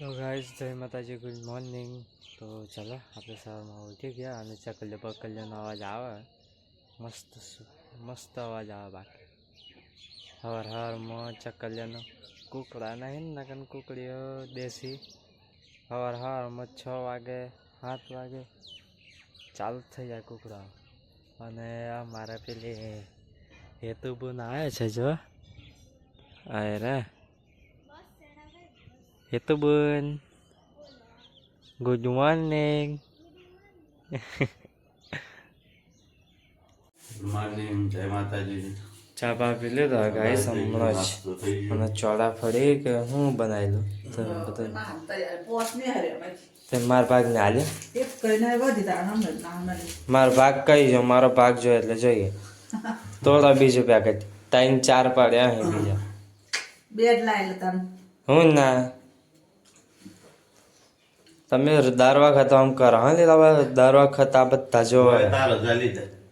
તો ગાઈસ જય માતાજી ગુડ મોર્નિંગ તો ચાલો, આપણે સવારમાં ઉઠી ગયા અને ચકલ્ય પકલ્યનો અવાજ આવે. મસ્ત મસ્ત અવાજ આવે બાકી. હવાર હવારમાં ચકલ્યનો કુકડા નહીં નકન કુકડીઓ, દેશી. હવાર હવારમાં છ વાગે, સાત વાગે. ચાલુ થઈ જાય કુકડા. અને આ મારા પેલી હેતુબુન આવે છે જો. અરે હેતુબુન ગુડ મોર્નિંગ જય માતાજી ચા બા પી લીધો ગાઈસ હમણાં જ અને ચોળા ફળી કે હું બનાવેલું તો બધું તે ભાગ ને હાલે મારો ભાગ કઈ જો મારો ભાગ જો એટલે જોઈએ તોડા બીજું પેકેટ ત્રણ ચાર પાડ્યા અહીં બીજા હું ના તમે દાર વખત આમ કરો હા લીલા દર વખત આ બધા જો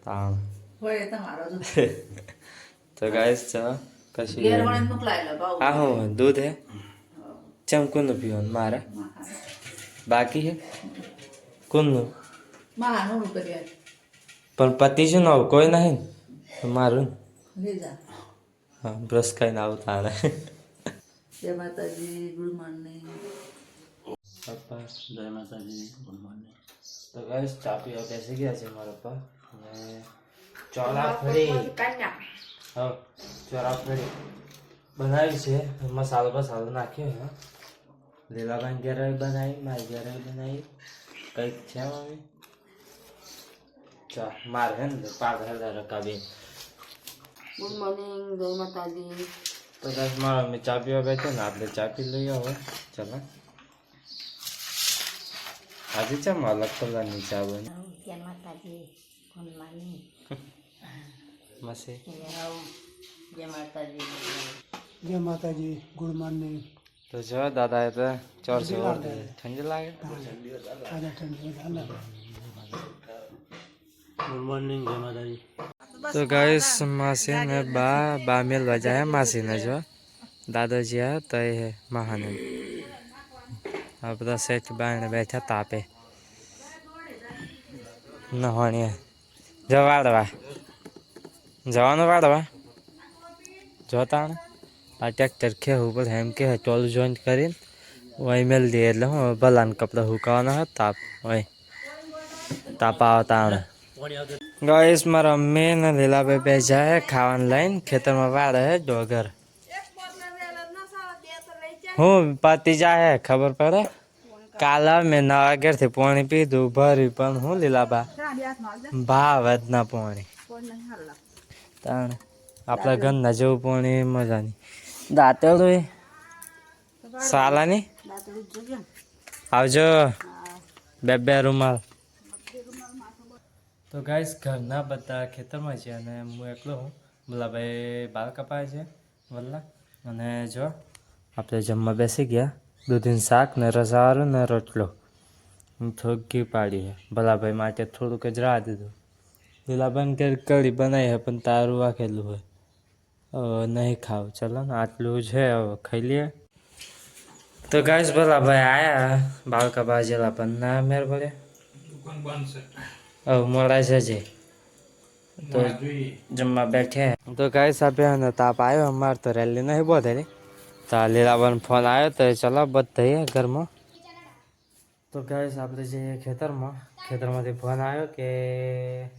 તાણ. તો ગાઈસ છે કશી આ હું દૂધ હે? ચમ કોનું પીવાનું મારે? બાકી હે? કોનું પણ પતિ છે ને કોઈ નહીં મારું ને. હા બ્રશ ખાઈને આવતા ગુડ મોર્નિંગ. પપ્પા જય માતાજી ગુડ મોર્નિંગ તો ગાઈસ ચા પીવા બેસી ગયા છે મારા પપ્પા અને ચોળા ફરી હા ચોળા ફરી બનાવી છે મસાલો બસાલો નાખ્યો છે લીલાબાઈ ઘેરે બનાવી મારી ઘેરે બનાવી કંઈક છે મમ્મી ચા મારે હે ને પાક હેલા રકાબી ગુડ મોર્નિંગ જય માતાજી તો ગાઈસ મારા મમ્મી ચા પીવા બેઠો ને આપણે ચા પી લઈએ હવે ચાલો આજે ચમ અલગ કલરની ચા બની? જય માતાજી ગુડ મોર્નિંગ મસી જય માતાજી. જય માતાજી ગુડ મોર્નિંગ. તો જો દાદા એ તો ચોરસો ઠંડી લાગે. આજે ઠંડી ચાલે ગુડ મોર્નિંગ જય માતાજી. તો ગાઈસ માસી ને બા બા મેલવા જાય માસી ને જો. દાદાજી આ તય હે મહાનંદ. આ બધા શેઠ બાયણે બેઠા તાપે. નહોણીએ. જવાડવા જવાનું વાળવા? જોતા આ ટ્રેક્ટર ખેવું પડે એમ કે ટોલ જોઈન્ટ કરીને ઓય મેલ દે એટલે હું ભલાને કપડા હુકાવાના હતા તાપ વહી તાપ આવતા ગાઈસ મારા મેં ને લીલાભાઈ બે જાય ખાવાનું લઈને, ખેતરમાં વાળે ડોગર. હું પતી જાય ખબર પડે? કાલે મેં નવા ઘેરથી પાણી પીધું ભર્યું પણ હું લીલાબા? ભાવ ના પાણી. તાણ આપણા ઘરના જેવું પાણી મજાની. દાંતળું સાલાની? આવજો. બે બે રૂમાલ. તો ગાઈસ ઘરના બધા ખેતરમાં છે અને હું એકલો હું. ભલાભાઈ બાલ કપાય છે વલ્લા. અને જો આપણે જમવા બેસી ગયા. દૂધીનું શાક ને રસાવાળું ને રોટલો. થોડુંક ઘી પાડી હે. ભલાભાઈ માટે થોડુંક જ રાહ દીધું. લીલાભાઈને ઘેર કઢી બનાવી હે પણ તારું વાખેલું હોય. નહીં ખાવ. ચલો ને આટલું છે હવે ખાઈ લઈએ. તો ગાઈસ ભલાભાઈ આયા બાળકા બાજેલા જેલા પણ ના મેર પડે. હવે મોડા છે. જે તો જમવા બેઠે તો ગાઈશ આપ્યા ને તાપ આવ્યો. અમારે તો રેલી નહીં બોધેલી. તો આ લીલાબન ફોન આવ્યો તો ચલો બધ થઈએ ઘરમાં તો ગાય આપણે જે ખેતરમાં ખેતરમાંથી ફોન આવ્યો કે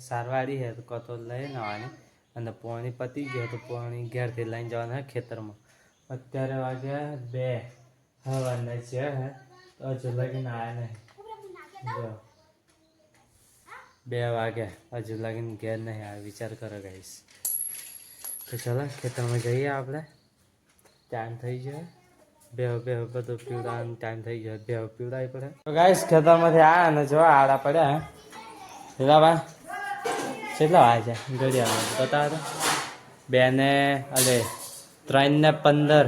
સારવાડી છે તો કતો લઈને આવવાની અને પોણી પતી ગયો તો પોણી ઘેરથી લઈને જવાના છે ખેતરમાં અત્યારે વાગ્યા બે હવાના છે હે તો હજુ લગીને આવ્યા નહીં જો બે વાગે હજુ લાગીને ઘેર નહીં આવે વિચાર કરો ગાઈશ તો ચાલો ખેતરમાં જઈએ આપણે ટાઈમ થઈ જાય. બે બે બધું પીવડાવવાનો ટાઈમ થઈ ગયો બે પીવડાવી પડે. તો ગાઈશ ખેતરમાંથી આવ્યા ને જો આડા પડ્યા લીલાબા કેટલા વાગે છે? ઘડિયાળ બતાવો તો. બે ને અરે ત્રણ ને પંદર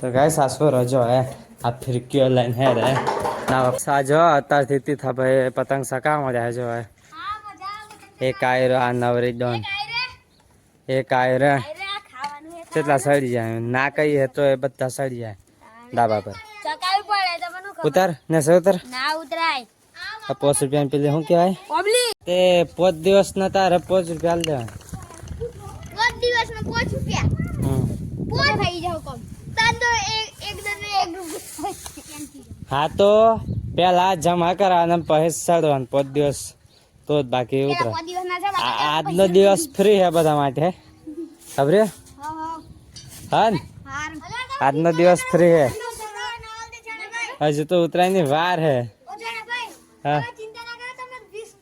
તો ગાય સાસુ રજો હે? આ ફિરકીઓ લઈને હે. રે ના સાજો અત્યારથી તીથા ભાઈ પતંગ સકામાં જાય જો હે. એક આયરો આ નવરી દોન. એક આયો રે કેટલા સડી જાય? ના કહીએ તો એ બધા સડી જાય ડાબા પર. ઉતાર ને સર ઉતાર. ના ઉતરાય. આ પોચ રૂપિયા પેલી શું કહેવાય? ઓબલી તે પોચ દિવસ ના તારે પોચ રૂપિયા દેવા પાંચ દિવસમાં પાંચ રૂપિયા? હમ. થઈ જાવ કોમ. તો એક એક રૂપિયા હા તો પેલા જમા કરાવવાના પછી સડવાનું પોચ દિવસ. તો જ બાકી ઉતરે. પાંચ છે આજનો દિવસ ફ્રી હે બધા માટે. ખબર હે? હા હા. હા ને? આજનો દિવસ ફ્રી હે હજુ તો ઉતરાયની વાર હે. હા ચિંતા ના કરો તમે 20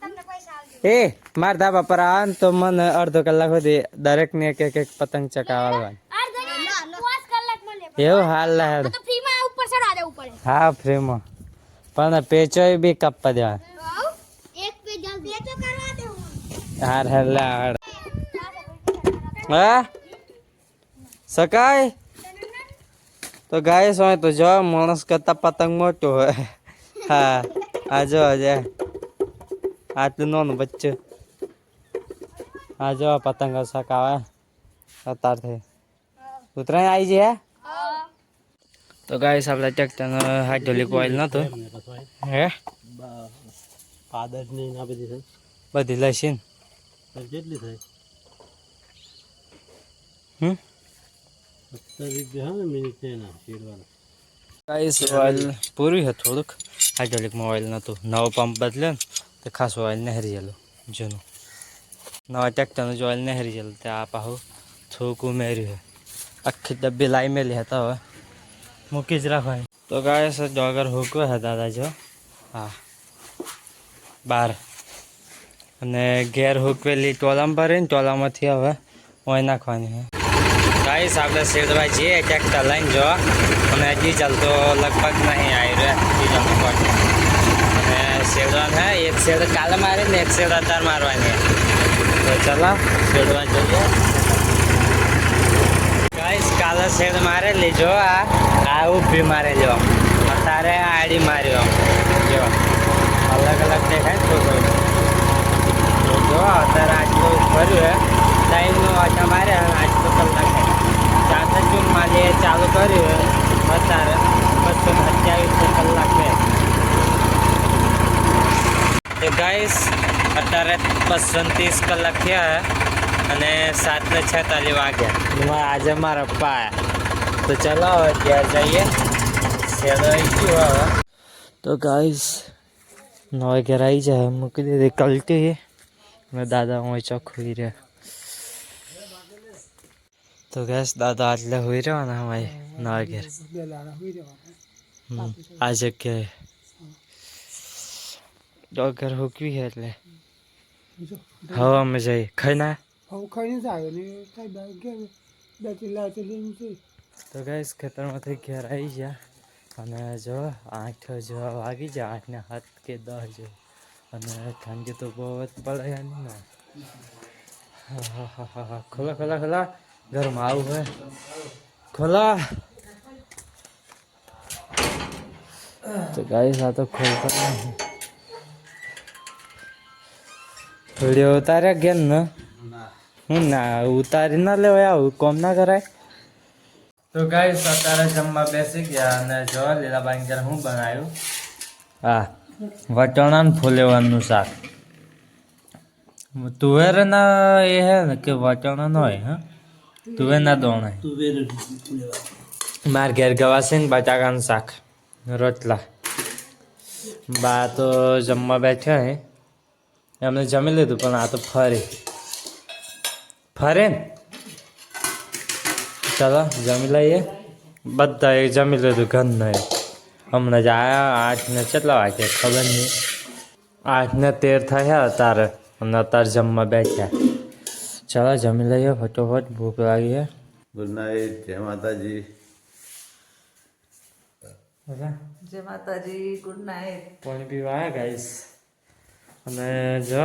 તમને પૈસા આવશે. એ માર ધાબા પર આવે ને તો મને અડધો કલાક સુધી દરેક ને એક એક એક પતંગ ચકાવવાની પાંચ મળે એવું હાલ લાડ હા ફ્રીમાં પણ પેચોય બી કાપવા દેવા એક પેજ બે તો કરવા હાર હાર લાડ હા? સકાય? તો ગાય હોય તો જો માણસ કરતા પતંગ મોટો હોય. હા આ જો આજે આટલું નોનું બચ્ચું. આ જો પતંગ સકાવે. અત્યારથી. ઉતરાય આવી જાય તો ગાય આપણે ટ્રેક્ટરનો હાઇડ્રોલિક ઓઇલ નહોતું હે? પાદરની બધી બધી લઈશીને કેટલી થાય? હમ પૂરું છે થોડુંક. હાઇડ્રોલિક મોબાઈલ નહોતું નવો પંપ બદલ્યો ને તો ખાસ ઓઇલ નહેરી ગયેલું જૂનું. નવા ટ્રેક્ટરનું જ ઓઇલ નહેરી ગયેલું તે આ પાહું થોડુંક ઉમેર્યું આખી ડબ્બી લાઈ મેલી હતા હવે. મૂકી જ રાખવાની. તો ગાય ડોગર હુકવે છે દાદા જો. હા. બાર. અને ઘેર હુકવેલી ટોલામાં ભરીને ટોલામાંથી હવે ઓય નાખવાની ગાઈસ આપણે શેરભાઈ જઈએ ટ્રેક્ટર લઈને જો. અને ડીઝલ તો લગભગ નહીં આવી રહ્યો ડીઝલનું અને શેરવાનું હે, એક શેડ કાલે મારે ને એક શેડ અત્યારે મારવાની તો ચલો શેરવા જોઈએ. ગાઈસ કાલે શેડ મારે જો આ આ ઊભી મારે જો અત્યારે આડી માર્યો. જો, અલગ અલગ દેખાય તો જો, અત્યારે આટલું ભર્યું હે. ટાઈમનું આટા માર્યા આટલું કલાક. થાય ચાર જૂન મારે ચાલુ કર્યું અત્યારે બસો ને કલાક છે તો ગાઈસ અત્યારે બસો ત્રીસ કલાક થયા અને સાત ને છેતાલીસ વાગ્યા. આજે મારા પપ્પા તો ચલો ત્યાં જઈએ. શેડો આવી ગયો હવે. તો ગાઈસ નવે ઘેર આવી જાય મૂકી દીધી, કલટી. અને દાદા હું ચોખ્ખું રહ્યા. તો ગેસ દાદા આટલે હોઈ રહ્યો ને હવે નવા ઘેર. હોઈ રહેવાના આ જગ્યાએ. ડોગર હુકવી છે એટલે. હવે અમે જઈએ ખાઈ ના? ને તો ગેસ ખેતરમાંથી ઘેર આવી ગયા. અને જો આઠ જેવા વાગી જાય આઠ ને સાત કે દસ જેવું. અને ઠંડી તો બહુ જ પડે ને. ખોલા ખોલા ખોલા. ઘરમાં આવું હે. ખોલા. તો ગાઈસ, આ તો ખોલતા નહીં. ઉતાર્યા ગયા ને? હું ના, ઉતારી ના લેવાય આવું, કોમ ના કરાય. તો ગાઈસ, અત્યારે જમવા બેસી ગયા અને જો લીલા ઘર હું બનાવ્યું? હા. વટાણા ને ફૂલેવાનું શાક. તુવેર ના એ હે ને કે વટાણા ન હોય, હા? તુવેર ના દોણ. માર ઘેર ગવાશે ને બટાકાનું શાક, રોટલા. બા તો જમવા બેઠા હે. એમને જમી લીધું, પણ આ તો ફરે. ફરે ને? ચાલો, જમી લઈએ. બધા એ જમી લીધું ઘરનો. એ હમણાં જ આયા આઠ ને કેટલા વાગે ખબર નહીં. આઠ ને તેર થયા અત્યારે અને અત્યારે જમવા બેઠ્યા ચાલો જમી લઈએ ફટોફટ ભૂખ લાગી છે ગુડ નાઇટ જય માતાજી. જય માતાજી ગુડ નાઇટ પાણી પીવા આવ્યા ગાઈસ? અને જો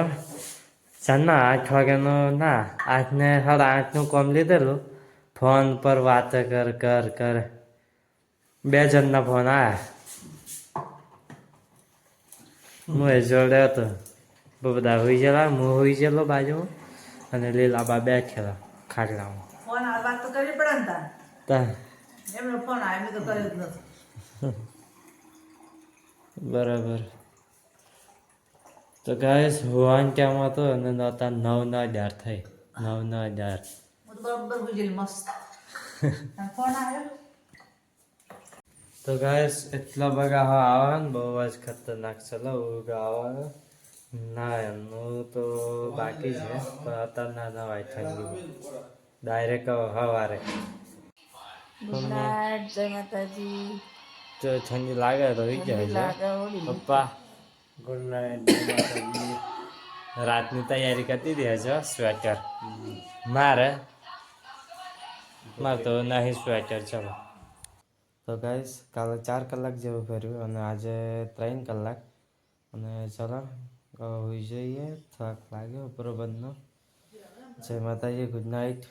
સાંજના આઠ વાગ્યાનો ના આઠને સાડા આઠનું કોમ લીધેલું. ફોન પર વાત કર કર કર. બે જણના ફોન આવ્યા. હું એ જોડે હતો બહુ બધા હોઈ ગયેલા હું હોઈ ગયેલો બાજુ અને લીલાબા બેઠેલા ખાટલામાં. ફોન આ વાત તો કરવી પડે ને તા એમનો ફોન આવે મેં તો કર્યો જ નથી બરાબર. તો ગાઈસ હોવાન ક્યાં હતો અને નહોતા નવ નવ હજાર થઈ. નવ નવ હજાર બરાબર મસ્ત. ફોન આવ્યો? તો ગાઈસ એટલા બગા હા આવે ને બહુ જ ખતરનાક ચલો ઊંઘ આવે. ના એમનું તો બાકી છે. પણ અત્યારે ના નવાય ઠંડી ડાયરેક્ટ સવારે ગુડ જય માતાજી. જો ઠંડી લાગે તો હોઈ જાય પપ્પા. ગુડ નાઇટ રાતની તૈયારી કરતી દે છે સ્વેટર. મારે? મારે તો નહીં સ્વેટર ચલો. તો ગાઈસ કાલે ચાર કલાક જેવું કર્યું અને આજે ત્રણ કલાક. અને ચલો હોઈ જઈએ, થાક લાગ્યો બરોબરનો જય માતાજી ગુડ નાઇટ